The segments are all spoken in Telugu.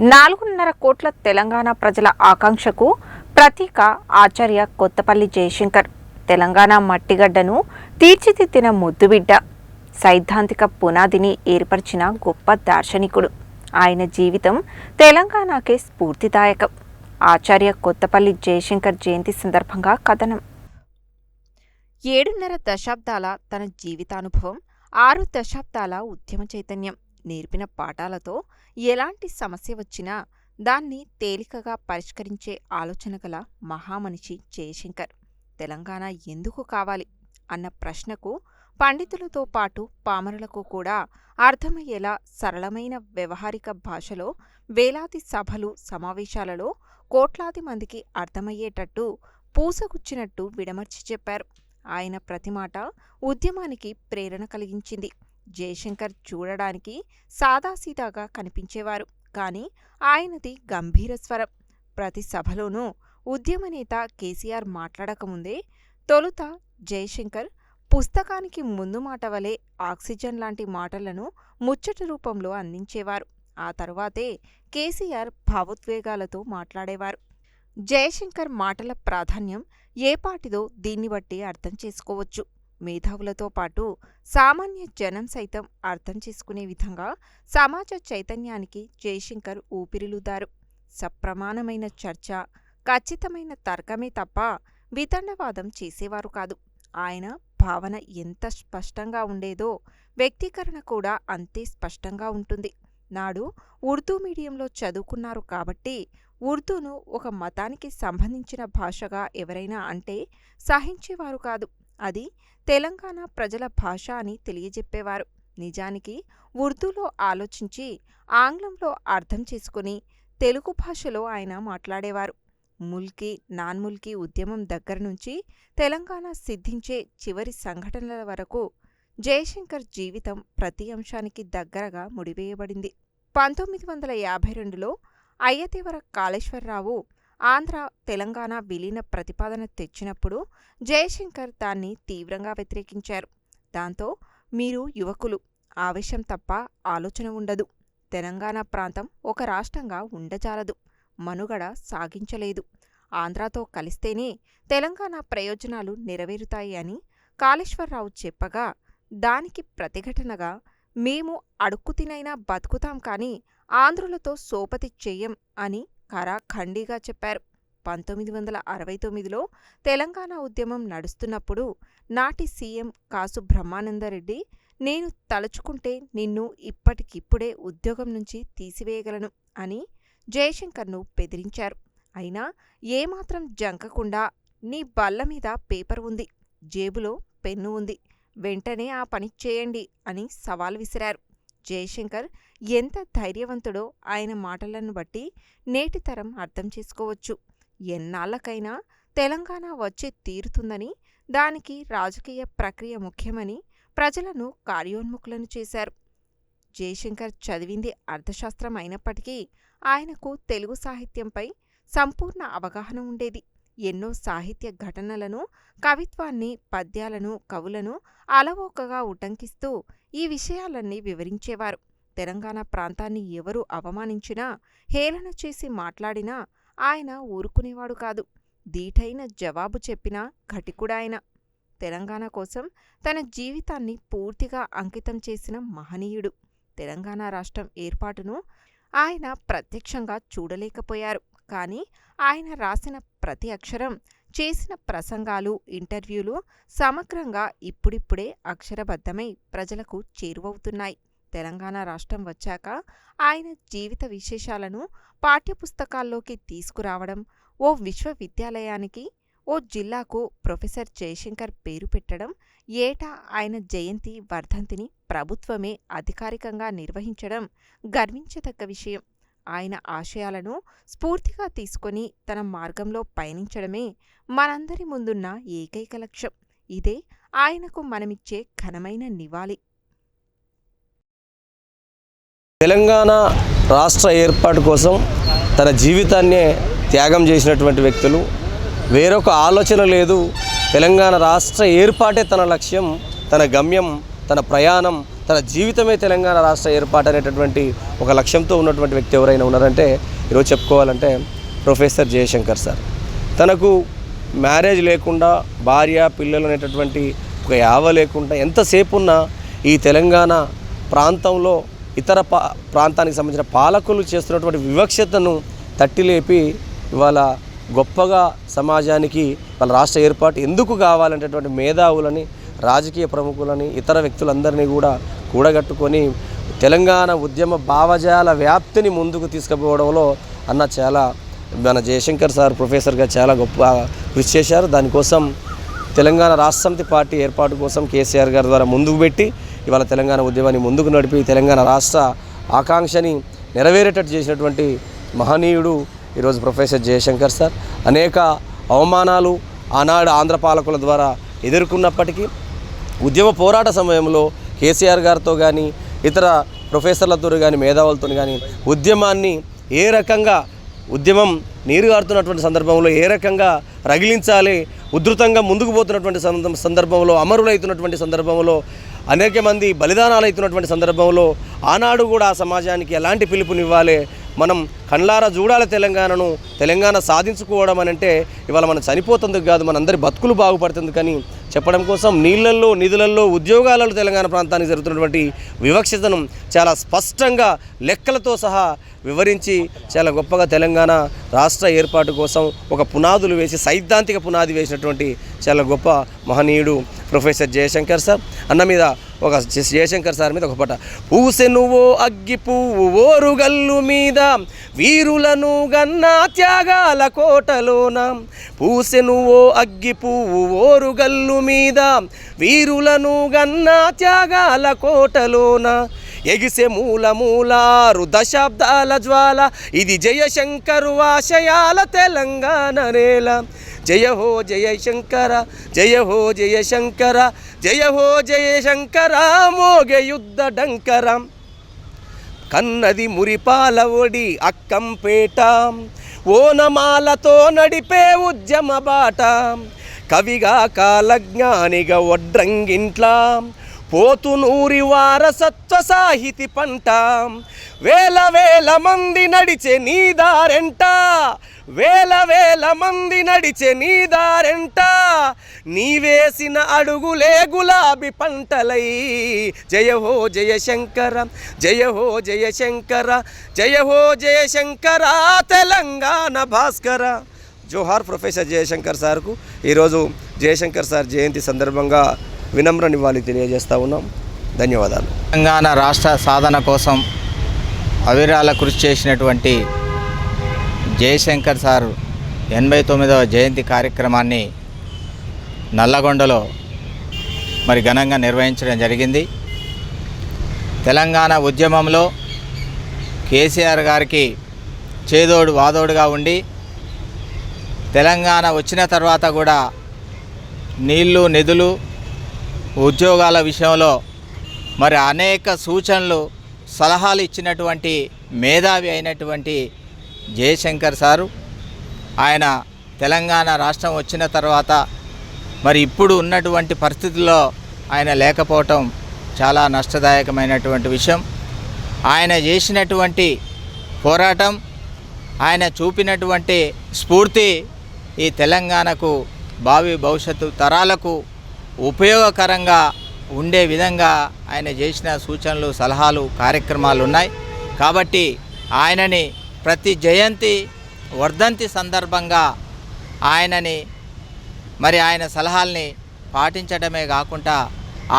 నాలుగున్నర కోట్ల తెలంగాణ ప్రజల ఆకాంక్షకు ప్రతీక ఆచార్య కొత్తపల్లి జయశంకర్. తెలంగాణ మట్టిగడ్డను తీర్చిదిద్దిన ముద్దుబిడ్డ సైద్ధాంతిక పునాదిని ఏర్పరిచిన గొప్ప దార్శనికుడు. ఆయన జీవితం తెలంగాణకే స్ఫూర్తిదాయకం. ఆచార్య కొత్తపల్లి జయశంకర్ జయంతి సందర్భంగా కథనం. ఏడున్నర దశాబ్దాల తన జీవితానుభవం ఆరు దశాబ్దాల ఉద్యమ చైతన్యం. నేర్పిన పాఠాలతో ఎలాంటి సమస్య వచ్చినా దాన్ని తేలికగా పరిష్కరించే ఆలోచన గల మహామనిషి జయశంకర్. తెలంగాణ ఎందుకు కావాలి? అన్న ప్రశ్నకు పండితులతో పాటు పామరులకు కూడా అర్థమయ్యేలా సరళమైన వ్యవహారిక భాషలో వేలాది సభలు సమావేశాలలో కోట్లాది మందికి అర్థమయ్యేటట్టు పూసగుచ్చినట్టు విడమర్చి చెప్పారు. ఆయన ప్రతిమాట ఉద్యమానికి ప్రేరణ కలిగించింది. జయశంకర్ చూడడానికి సాదాసీదాగా కనిపించేవారు. కానీ ఆయనది గంభీర స్వరం. ప్రతి సభలోనూ ఉద్యమ నేత కేసీఆర్ మాట్లాడకముందే తొలుత జయశంకర్ పుస్తకానికి ముందు మాట వలె ఆక్సిజన్ లాంటి మాటలను ముచ్చట రూపంలో అందించేవారు. ఆ తరువాతే కేసీఆర్ భావోద్వేగాలతో మాట్లాడేవారు. జయశంకర్ మాటల ప్రాధాన్యం ఏపాటిదో దీన్ని బట్టి అర్థం చేసుకోవచ్చు. మేధావులతో పాటు సామాన్య జనం సైతం అర్థం చేసుకునే విధంగా సమాజ చైతన్యానికి జయశంకర్ ఊపిరిలుదారు. సప్రమాణమైన చర్చ ఖచ్చితమైన తర్కమే తప్ప వితండవాదం చేసేవారు కాదు. ఆయన భావన ఎంత స్పష్టంగా ఉండేదో వ్యక్తీకరణ కూడా అంతే స్పష్టంగా ఉంటుంది. నాడు ఉర్దూ మీడియంలో చదువుకున్నారు కాబట్టి ఉర్దూను ఒక మతానికి సంబంధించిన భాషగా ఎవరైనా అంటే సహించేవారు కాదు. అది తెలంగాణ ప్రజల భాష అని తెలియజెప్పేవారు. నిజానికి ఉర్దూలో ఆలోచించి ఆంగ్లంలో అర్థం చేసుకుని తెలుగు భాషలో ఆయన మాట్లాడేవారు. ముల్కీ నాన్ ముల్కీ ఉద్యమం దగ్గర నుంచి తెలంగాణ సిద్ధించే చివరి సంఘటనల వరకు జయశంకర్ జీవితం ప్రతి అంశానికి దగ్గరగా ముడివేయబడింది. పంతొమ్మిది వందల యాభై రెండులో అయ్యదేవర కాళేశ్వరరావు ఆంధ్ర తెలంగాణ విలీన ప్రతిపాదన తెచ్చినప్పుడు జయశంకర్ దాన్ని తీవ్రంగా వ్యతిరేకించారు. దాంతో మీరు యువకులు ఆవేశం తప్ప ఆలోచన ఉండదు. తెలంగాణ ప్రాంతం ఒక రాష్ట్రంగా ఉండజాలదు. మనుగడ సాగించలేదు. ఆంధ్రాతో కలిస్తేనే తెలంగాణ ప్రయోజనాలు నెరవేరుతాయి అని కాళేశ్వరరావు చెప్పగా దానికి ప్రతిఘటనగా మేము అడుక్కుతినైనా బతుకుతాం కానీ ఆంధ్రులతో సోపతి చెయ్యం అని ఖరాఖండిగా చెప్పారు. పంతొమ్మిది వందల అరవై తొమ్మిదిలో తెలంగాణ ఉద్యమం నడుస్తున్నప్పుడు నాటి సీఎం కాసు బ్రహ్మానందరెడ్డి నేను తలుచుకుంటే నిన్ను ఇప్పటికిప్పుడే ఉద్యోగం నుంచి తీసివేయగలను అని జయశంకర్ను బెదిరించారు. అయినా ఏమాత్రం జంకకుండా నీ బల్ల మీద పేపర్ ఉంది జేబులో పెన్ను ఉంది వెంటనే ఆ పని చేయండి అని సవాల్ విసిరారు. జయశంకర్ ఎంత ధైర్యవంతుడో ఆయన మాటలను బట్టి నేటి తరం అర్థం చేసుకోవచ్చు. ఎన్నాళ్ళకైనా తెలంగాణ వచ్చి తీరుతుందని దానికి రాజకీయ ప్రక్రియ ముఖ్యమని ప్రజలను కార్యోన్ముఖులను చేశారు. జయశంకర్ చదివింది అర్థశాస్త్రం అయినప్పటికీ ఆయనకు తెలుగు సాహిత్యంపై సంపూర్ణ అవగాహన ఉండేది. ఎన్నో సాహిత్య ఘటనలను కవిత్వాన్ని పద్యాలను కవులను అలవోకగా ఉటంకిస్తూ ఈ విషయాలన్నీ వివరించేవారు. తెలంగాణ ప్రాంతాన్ని ఎవరు అవమానించినా హేళన చేసి మాట్లాడినా ఆయన ఊరుకునేవాడు కాదు. దీటైన జవాబు చెప్పిన ఘటికుడాయన తెలంగాణ కోసం తన జీవితాన్ని పూర్తిగా అంకితం చేసిన మహనీయుడు. తెలంగాణ రాష్ట్రం ఏర్పాటును ఆయన ప్రత్యక్షంగా చూడలేకపోయారు. కానీ ఆయన రాసిన ప్రతి అక్షరం చేసిన ప్రసంగాలు ఇంటర్వ్యూలు సమగ్రంగా ఇప్పుడిప్పుడే అక్షరబద్ధమై ప్రజలకు చేరువవుతున్నాయి. తెలంగాణ రాష్ట్రం వచ్చాక ఆయన జీవిత విశేషాలను పాఠ్యపుస్తకాల్లోకి తీసుకురావడం ఓ విశ్వవిద్యాలయానికి ఓ జిల్లాకు ప్రొఫెసర్ జయశంకర్ పేరు పెట్టడం ఏటా ఆయన జయంతి వర్ధంతిని ప్రభుత్వమే అధికారికంగా నిర్వహించడం గర్వించదగ్గ విషయం. ఆయన ఆశయాలను స్ఫూర్తిగా తీసుకొని తన మార్గంలో పయనించడమే మనందరి ముందున్న ఏకైక లక్ష్యం. ఇదే ఆయనకు మనమిచ్చే ఘనమైన నివాళి. తెలంగాణ రాష్ట్ర ఏర్పాటు కోసం తన జీవితాన్నే త్యాగం చేసినటువంటి వ్యక్తులు. వేరొక ఆలోచన లేదు. తెలంగాణ రాష్ట్ర ఏర్పాటే తన లక్ష్యం తన గమ్యం. తన ప్రయాణం తన జీవితమే తెలంగాణ రాష్ట్ర ఏర్పాటు అనేటటువంటి ఒక లక్ష్యంతో ఉన్నటువంటి వ్యక్తి ఎవరైనా ఉన్నారంటే ఈరోజు చెప్పుకోవాలంటే ప్రొఫెసర్ జయశంకర్ సార్. తనకు మ్యారేజ్ లేకుండా భార్య పిల్లలు అనేటటువంటి ఒక యావ లేకుండా ఎంతసేపు ఉన్నా ఈ తెలంగాణ ప్రాంతంలో ఇతర పా ప్రాంతానికి సంబంధించిన పాలకులు చేస్తున్నటువంటి వివక్షతను తట్టిలేపి ఇవాళ గొప్పగా సమాజానికి వాళ్ళ రాష్ట్ర ఏర్పాటు ఎందుకు కావాలనేటటువంటి మేధావులని రాజకీయ ప్రముఖులని ఇతర వ్యక్తులందరినీ కూడా కూడగట్టుకొని తెలంగాణ ఉద్యమ భావజాల వ్యాప్తిని ముందుకు తీసుకుపోవడంలో అన్న చాలా మన జయశంకర్ సార్ ప్రొఫెసర్గా చాలా గొప్ప కృషి చేశారు. దానికోసం తెలంగాణ రాష్ట్ర సమితి పార్టీ ఏర్పాటు కోసం కేసీఆర్ గారి ద్వారా ముందుకు పెట్టి ఇవాళ తెలంగాణ ఉద్యమాన్ని ముందుకు నడిపి తెలంగాణ రాష్ట్ర ఆకాంక్షని నెరవేరేటట్టు చేసినటువంటి మహనీయుడు ఈరోజు ప్రొఫెసర్ జయశంకర్ సార్. అనేక అవమానాలు ఆనాడు ఆంధ్ర పాలకుల ద్వారా ఎదుర్కొన్నప్పటికీ ఉద్యమ పోరాట సమయంలో కేసీఆర్ గారితో కానీ ఇతర ప్రొఫెసర్లతో కానీ మేధావులతో కానీ ఉద్యమాన్ని ఏ రకంగా ఉద్యమం నీరు గారుతున్నటువంటి సందర్భంలో ఏ రకంగా రగిలించాలి ఉధృతంగా ముందుకు పోతున్నటువంటి సందర్భంలో అమరులైతున్నటువంటి సందర్భంలో అనేక మంది బలిదానాలు అవుతున్నటువంటి సందర్భంలో ఆనాడు కూడా ఆ సమాజానికి ఎలాంటి పిలుపునివ్వాలి మనం కండ్లారా చూడాలి తెలంగాణను తెలంగాణ సాధించుకోవడం అని అంటే ఇవాళ మనం చనిపోతుంది కాదు మనందరి బతుకులు బాగుపడుతుంది కానీ చెప్పడం కోసం నీళ్ళల్లో నిధులల్లో ఉద్యోగాలలో తెలంగాణ ప్రాంతానికి జరుగుతున్నటువంటి వివక్షతను చాలా స్పష్టంగా లెక్కలతో సహా వివరించి చాలా గొప్పగా తెలంగాణ రాష్ట్ర ఏర్పాటు కోసం ఒక పునాదులు వేసి సైద్ధాంతిక పునాది వేసినటువంటి చాలా గొప్ప మహనీయుడు ప్రొఫెసర్ జయశంకర్ సార్. అన్న మీద ఒక జయశంకర్ సార్ మీద ఒక పాట. పూసెనువో అగ్గి పువ్వు ఓరుగల్లు మీద వీరులను గన్నా త్యాగాల కోటలోన పూసెనువో అగ్గి పువ్వు ఓరుగల్లు మీద. వీరులను గన్నా త్యాగాల కోటలోన ఎగిసే మూల మూలారు దశాబ్దాల జ్వాల. ఇది జయశంకరు ఆశయాల తెలంగాణ నేల. జయ హో జయశంకర జయ హో జయశంకర జయ హో జయశంకర మోగ యుద్ధ డంకరం. కన్నది మురిపాల ఒడి అక్కంపేట ఓనమాలతో నడిపే ఉద్యమ బాట. కవిగా కాలజ్ఞానిగా వడ్రంగింట్లా. పోతునూరి వారసత్వ సాహితి పంట. వేల వేల మంది నడిచే నీ దారెంట. వేల వేల మంది నడిచే నీదారెంట నీవేసిన అడుగులే గులాబీ పంటలై. జయ హో జయశంకర జయ హో జయశంకర జయ హో జయశంకర తెలంగాణ భాస్కర. జోహార్ ప్రొఫెసర్ జయశంకర్ సార్కు ఈరోజు జయశంకర్ సార్ జయంతి సందర్భంగా వినమ్ర నివాళి తెలియజేస్తా ఉన్నాం. ధన్యవాదాలు. తెలంగాణ రాష్ట్ర సాధన కోసం అవిరాల కృషి చేసినటువంటి జయశంకర్ సార్ ఎనభై తొమ్మిదవ జయంతి కార్యక్రమాన్ని నల్లగొండలో మరి ఘనంగా నిర్వహించడం జరిగింది. తెలంగాణ ఉద్యమంలో కేసీఆర్ గారికి చేదోడు వాదోడుగా ఉండి తెలంగాణ వచ్చిన తర్వాత కూడా నీళ్ళు నిధులు ఉద్యోగాల విషయంలో మరి అనేక సూచనలు సలహాలు ఇచ్చినటువంటి మేధావి అయినటువంటి జయశంకర్ సారు. ఆయన తెలంగాణ రాష్ట్రం వచ్చిన తర్వాత మరి ఇప్పుడు ఉన్నటువంటి పరిస్థితుల్లో ఆయన లేకపోవటం చాలా నష్టదాయకమైనటువంటి విషయం. ఆయన చేసినటువంటి పోరాటం ఆయన చూపినటువంటి స్ఫూర్తి ఈ తెలంగాణకు భావి భవిష్యత్తు తరాలకు ఉపయోగకరంగా ఉండే విధంగా ఆయన చేసిన సూచనలు సలహాలు కార్యక్రమాలు ఉన్నాయి. కాబట్టి ఆయనని ప్రతి జయంతి వర్ధంతి సందర్భంగా ఆయనని మరి ఆయన సలహాల్ని పాటించడమే కాకుండా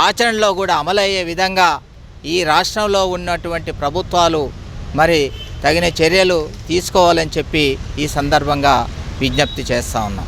ఆచరణలో కూడా అమలయ్యే విధంగా ఈ రాష్ట్రంలో ఉన్నటువంటి ప్రభుత్వాలు మరి తగిన చర్యలు తీసుకోవాలని చెప్పి ఈ సందర్భంగా విజ్ఞప్తి చేస్తా ఉన్నాం.